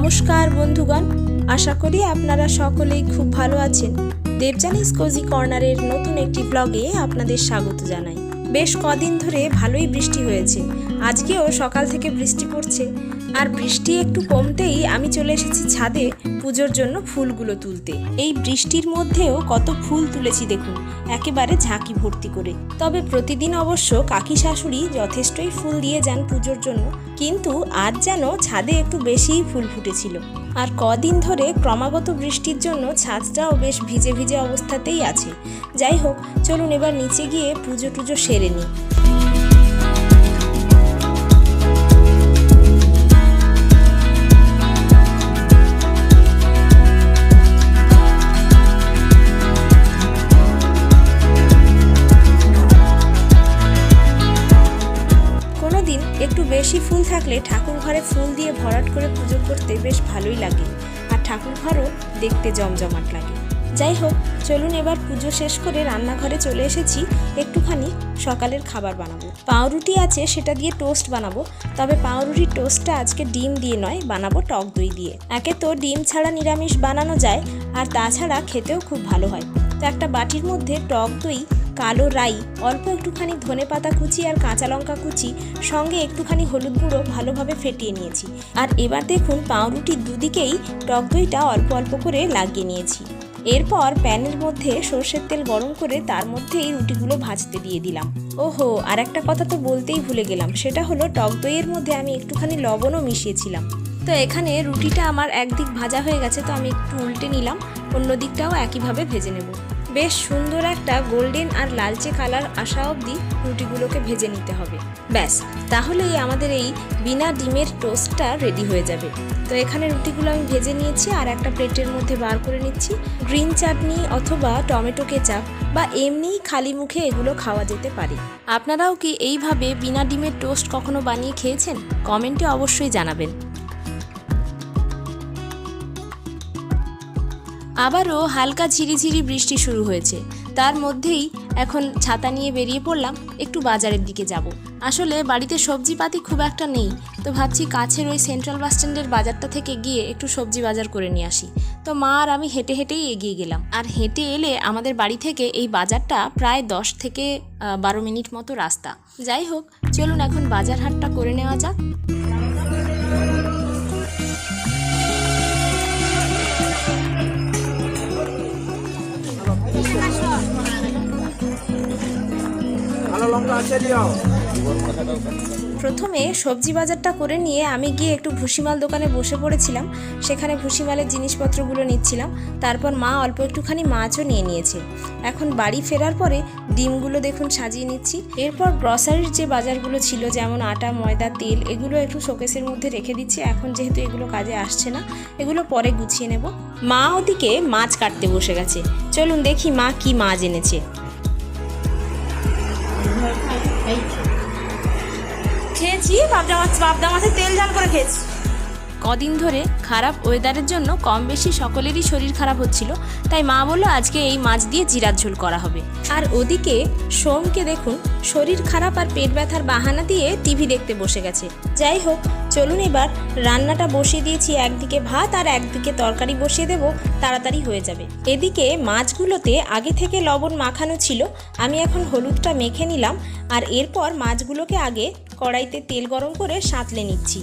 নমস্কার বন্ধুগণ, আশা করি আপনারা সকলেই খুব ভালো আছেন। দেবজানিস কোজি কর্নারের নতুন একটি ব্লগে আপনাদের স্বাগত জানাই। বেশ কদিন ধরে ভালোই বৃষ্টি হয়েছে। আজকেও সকাল থেকে বৃষ্টি পড়ছে। আর বৃষ্টি একটু কমতেই আমি চলে এসেছি ছাদে পুজোর জন্য ফুলগুলো তুলতে। এই বৃষ্টির মধ্যেও কত ফুল তুলেছি দেখুন। একেবারে ঝাঁকি ভর্তি করে। তবে প্রতিদিন অবশ্য কাকি শাশুড়ি যথেষ্টই ফুল দিয়ে যান পুজোর জন্য, কিন্তু আজ যেন ছাদে একটু বেশিই ফুল ফুটেছিল। আর কদিন ধরে ক্রমাগত বৃষ্টির জন্য ছাদটাও বেশ ভিজে ভিজে অবস্থাতেই আছে। যাই হোক, চলুন এবার নিচে গিয়ে পুজো টুজো সেরে নিই। থাকলে ঠাকুর ঘরে ফুল দিয়ে ভরাট করে পুজো করতে বেশ ভালোই লাগে। আর ঠাকুর ঘরও দেখতে জমজমাট লাগে। যাই হোক, চলুন এবার পুজো শেষ করে রান্নাঘরে চলে এসেছি। একটুখানি সকালের খাবার বানাবো। পাউরুটি আছে, সেটা দিয়ে টোস্ট বানাবো। তবে পাউরুটির টোস্টটা আজকে ডিম দিয়ে নয়, বানাবো টক দই দিয়ে। একে তো ডিম ছাড়া নিরামিষ বানানো যায়, আর তাছাড়া খেতেও খুব ভালো হয়। তো একটা বাটির মধ্যে টক দই কালো রাই, অল্প একটুখানি ধনে পাতা কুচি আর কাঁচা লঙ্কা কুচি, সঙ্গে একটুখানি হলুদ গুঁড়ো ভালোভাবে ফেটিয়ে নিয়েছি। আর এবার দেখুন পাউরুটির দুদিকেই টক দইটা অল্প অল্প করে লাগিয়ে নিয়েছি। এরপর প্যানের মধ্যে সর্ষের তেল গরম করে তার মধ্যেই রুটিগুলো ভাজতে দিয়ে দিলাম। ওহো আর একটা কথা তো বলতেই ভুলে গেলাম, সেটা হলো টক দইয়ের মধ্যে আমি একটুখানি লবণও মিশিয়েছিলাম। তো এখানে রুটিটা আমার একদিক ভাজা হয়ে গেছে, তো আমি একটু উল্টে নিলাম, অন্য দিকটাও একইভাবে ভেজে নেব। বেশ সুন্দর একটা গোল্ডেন আর লালচে কালার আসা অবধি রুটিগুলোকে ভেজে নিতে হবে। ব্যাস, তাহলেই আমাদের এই বিনা ডিমের টোস্টটা রেডি হয়ে যাবে। তো এখানে রুটিগুলো আমি ভেজে নিয়েছি আর একটা প্লেটের মধ্যে বার করে নিচ্ছি। গ্রিন চাটনি অথবা টমেটো কেচাপ বা এমনিই খালি মুখে এগুলো খাওয়া যেতে পারে। আপনারাও কি এইভাবে বিনা ডিমের টোস্ট কখনো বানিয়ে খেয়েছেন? কমেন্টে অবশ্যই জানাবেন। আবারও হালকা ঝিরিঝিরি বৃষ্টি শুরু হয়েছে। তার মধ্যেই এখন ছাতা নিয়ে বেরিয়ে পড়লাম, একটু বাজারের দিকে যাব। আসলে বাড়িতে সবজিপাতি খুব একটা নেই, তো ভাবছি কাছের ওই সেন্ট্রাল বাস স্ট্যান্ডের বাজারটা থেকে গিয়ে একটু সবজি বাজার করে নিয়ে আসি। তো মা আর আমি হেঁটে হেঁটেই এগিয়ে গেলাম। আর হেঁটে এলে আমাদের বাড়ি থেকে এই বাজারটা প্রায় দশ থেকে বারো মিনিট মতো রাস্তা। যাই হোক, চলুন এখন বাজার হাটটা করে নেওয়া যাক। প্রথমে সবজি বাজারটা করে নিয়ে আমি গিয়ে একটু ভুসিমাল দোকানে বসে পড়েছিলাম। সেখানে ভুসিমালের জিনিসপত্রগুলো নিচ্ছিলাম। তারপর মা অল্প একটুখানি মাছও নিয়ে নিয়েছে। এখন বাড়ি ফেরার পরে ডিমগুলো দেখুন সাজিয়ে নিচ্ছি। এরপর গ্রসারির যে বাজারগুলো ছিল, যেমন আটা, ময়দা, তেল, এগুলো একটু শোকেসের মধ্যে রেখে দিচ্ছি। এখন যেহেতু এগুলো কাজে আসছে না, এগুলো পরে গুছিয়ে নেব। মা ওদিকে মাছ কাটতে বসে গেছে। চলুন দেখি মা কি মাছ এনেছে। খেয়েছি পাবদা মাছ পাবদা মাছের তেল ঝাল করে খেয়েছি। কদিন ধরে খারাপ ওয়েদারের জন্য কম বেশি সকলেরই শরীর খারাপ হচ্ছিল, তাই মা বলল আজকে এই মাছ দিয়ে জিরার ঝোল করা হবে। আর ওদিকে সোমকে দেখুন, শরীর খারাপ আর পেট ব্যথার বাহানা দিয়ে টিভি দেখতে বসে গেছে। যাই হোক, চলুন এবার রান্নাটা বসিয়ে দিয়েছি, একদিকে ভাত আর একদিকে তরকারি বসিয়ে দেব, তাড়াতাড়ি হয়ে যাবে। এদিকে মাছগুলোতে আগে থেকে লবণ মাখানো ছিল, আমি এখন হলুদটা মেখে নিলাম, আর এরপর মাছগুলোকে আগে কড়াইতে তেল গরম করে সাঁতলে নিচ্ছি।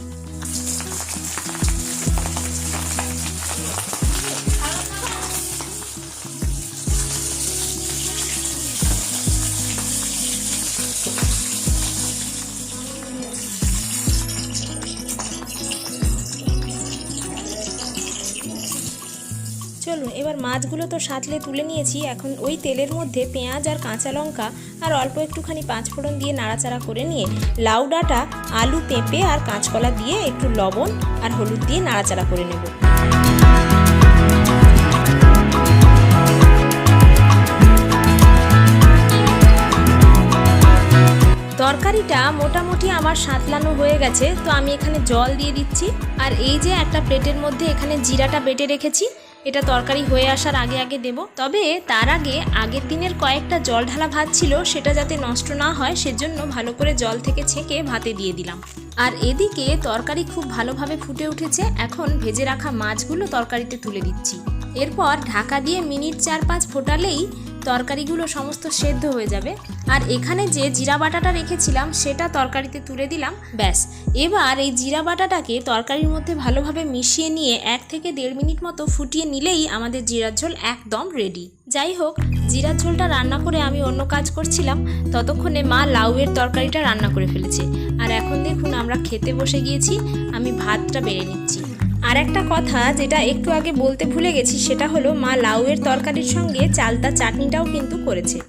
চলুন, এবার মাছগুলো তো সাঁতলে তুলে নিয়েছি। এখন ওই তেলের মধ্যে পেঁয়াজ আর কাঁচা লঙ্কা আর অল্প একটুখানি পাঁচফোড়ন দিয়ে নাড়াচাড়া করে নিয়ে লাউ ডাঁটা, আলু পেঁপে আর কাঁচকলা দিয়ে একটু লবণ আর হলুদ দিয়ে নাড়াচাড়া করে নেব। তরকারিটা মোটামুটি আমার সাঁতলানো হয়ে গেছে, তো আমি এখানে জল দিয়ে দিচ্ছি। আর এই যে একটা প্লেটের মধ্যে এখানে জিরাটা বেটে রেখেছি এটা তরকারি হয়ে আসার আগে আগে দেব। তবে তার আগে আগের দিনের কয়েকটা জল ঢালা ভাত ছিল, সেটা যাতে নষ্ট না হয়, সেজন্য ভালো করে জল থেকে ছেঁকে ভাতে দিয়ে দিলাম। আর এদিকে তরকারি খুব ভালোভাবে ফুটে উঠেছে, এখন ভেজে রাখা মাছগুলো তরকারিতে তুলে দিচ্ছি। এরপর ঢাকা দিয়ে মিনিট চার পাঁচ ফোটালেই তরকারিগুলো সমস্ত সেদ্ধ হয়ে যাবে। আর এখানে যে জিরা বাটাটা রেখেছিলাম, সেটা তরকারিতে তুলে দিলাম। ব্যাস। এবার এই জিরা বাটাটাকে তরকারির মধ্যে ভালোভাবে মিশিয়ে নিয়ে এক থেকে দেড় মিনিট মতো ফুটিয়ে নিলেই আমাদের জিরার ঝোল একদম রেডি যাই হোক, জিরার ঝোলটা রান্না করে আমি অন্য কাজ করছিলাম। ততক্ষণে মা লাউয়ের তরকারিটা রান্না করে ফেলেছে। আর এখন দেখুন আমরা খেতে বসে গিয়েছি, আমি ভাতটা বেড়ে নিচ্ছি। আর একটা কথা যেটা একটু আগে বলতে ভুলে গেছি, সেটা হলো মা লাউয়ের তরকারির সঙ্গে চালতা চাটনিটাও কিন্তু করেছে।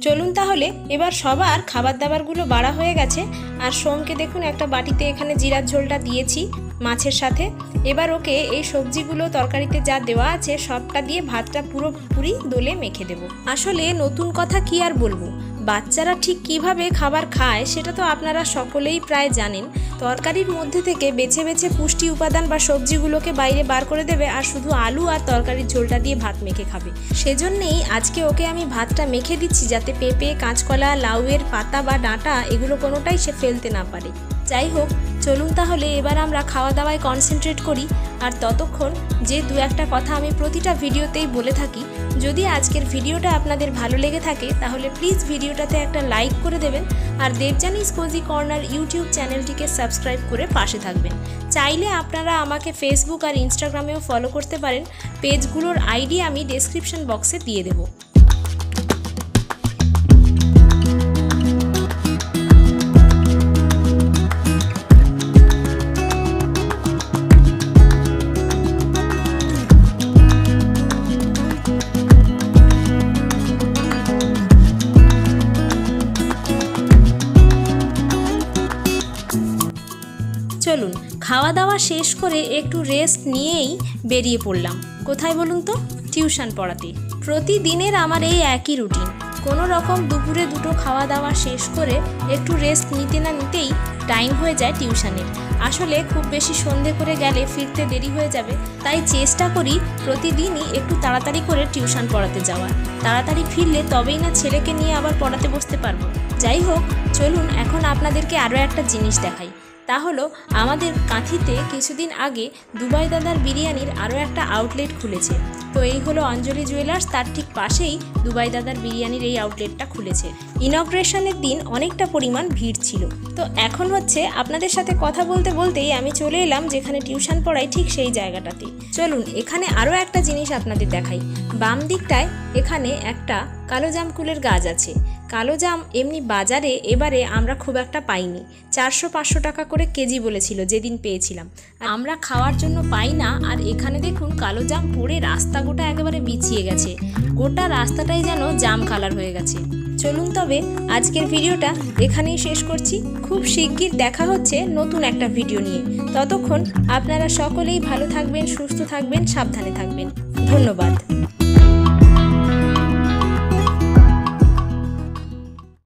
চলুন তাহলে, এবার সবার খাবার দাবারগুলো বাড়া হয়ে গেছে। আর সোমকে দেখুন, একটা বাটিতে এখানে জিরার ঝোলটা দিয়েছি মাছের সাথে। এবার ওকে এই সবজিগুলো তরকারিতে যা দেওয়া আছে, সবটা দিয়ে ভাতটা পুরোপুরি দোলে মেখে দেব। আসলে নতুন কথা কি আর বলব? বাচ্চারা ঠিক কীভাবে খাবার খায়, সেটা তো আপনারা সকলেই প্রায় জানেন। তরকারির মধ্যে থেকে বেছে বেছে পুষ্টি উপাদান বা সবজিগুলোকে বাইরে বার করে দেবে আর শুধু আলু আর তরকারির ঝোলটা দিয়ে ভাত মেখে খাবে। সেজন্যেই আজকে ওকে আমি ভাতটা মেখে দিচ্ছি যাতে পেঁপে, কাঁচকলা, লাউয়ের পাতা বা ডাঁটা এগুলো কোনোটাই সে ফেলতে না পারে। যাই হোক চলুন তাহলে এবার আমরা খাওয়া দাওয়ায় কনসেন্ট্রেট করি। আর ততক্ষণ যে দু একটা কথা আমি প্রতিটা ভিডিওতেই বলে থাকি, যদি আজকের ভিডিওটা আপনাদের ভালো লেগে থাকে, তাহলে প্লিজ ভিডিওটাতে একটা লাইক করে দেবেন আর দেবজানিস কোজি কর্নার ইউটিউব চ্যানেলটিকে সাবস্ক্রাইব করে পাশে থাকবেন। চাইলে আপনারা আমাকে ফেসবুক আর ইনস্টাগ্রামেও ফলো করতে পারেন। পেজগুলোর আইডি আমি ডেসক্রিপশন বক্সে দিয়ে দেবো। খাওয়া দাওয়া শেষ করে একটু রেস্ট নিয়েই বেরিয়ে পড়লাম। কোথায় বলুন তো? টিউশন পড়াতে। প্রতিদিনের আমার এই একই রুটিন কোনো রকম দুপুরে দুটো খাওয়া দাওয়া শেষ করে একটু রেস্ট নিতে না নিতেই টাইম হয়ে যায় টিউশনের আসলে খুব বেশি সন্ধে করে গেলে ফিরতে দেরি হয়ে যাবে, তাই চেষ্টা করি প্রতিদিনই একটু তাড়াতাড়ি করে টিউশন পড়াতে যাওয়ার। তাড়াতাড়ি ফিরলে তবেই না ছেলেকে নিয়ে আবার পড়াতে বসতে পারব। যাই হোক, চলুন, এখন আপনাদেরকে আরও একটা জিনিস দেখাই। তা হলো, আমাদের কাঁথিতে কিছুদিন আগে দুবাই দাদার বিরিয়ানির আরও একটা আউটলেট খুলেছে। তো এই হলো অঞ্জলি জুয়েলার্স তার ঠিক পাশেই দুবাই দাদার বিরিয়ানির এই আউটলেটটা খুলেছে। ইনগ্রেশনের দিন অনেকটা পরিমাণ ভিড় ছিল। তো এখন হচ্ছে আপনাদের সাথে কথা বলতে বলতেই আমি চলে এলাম যেখানে টিউশন পড়াই ঠিক সেই জায়গাটাতে। চলুন, এখানে আরও একটা জিনিস আপনাদের দেখাই। বাম দিকটায় এখানে একটা কালো জাম কুলের গাছ আছে। কালো জাম এমনি বাজারে, এবারে আমরা খুব একটা পাইনি। চারশো পাঁচশো টাকা করে কেজি বলেছিল যেদিন পেয়েছিলাম। আমরা খাওয়ার জন্য পাই না, আর এখানে দেখুন কালো জাম পড়ে রাস্তা গোটা একেবারে বিছিয়ে গেছে। গোটা রাস্তাটাই যেন জাম কালার হয়ে গেছে। চলুন তবে আজকের ভিডিওটা এখানেই শেষ করছি। খুব শিগগির দেখা হচ্ছে নতুন একটা ভিডিও নিয়ে। ততক্ষণ আপনারা সকলেই ভালো থাকবেন, সুস্থ থাকবেন, সাবধানে থাকবেন। ধন্যবাদ।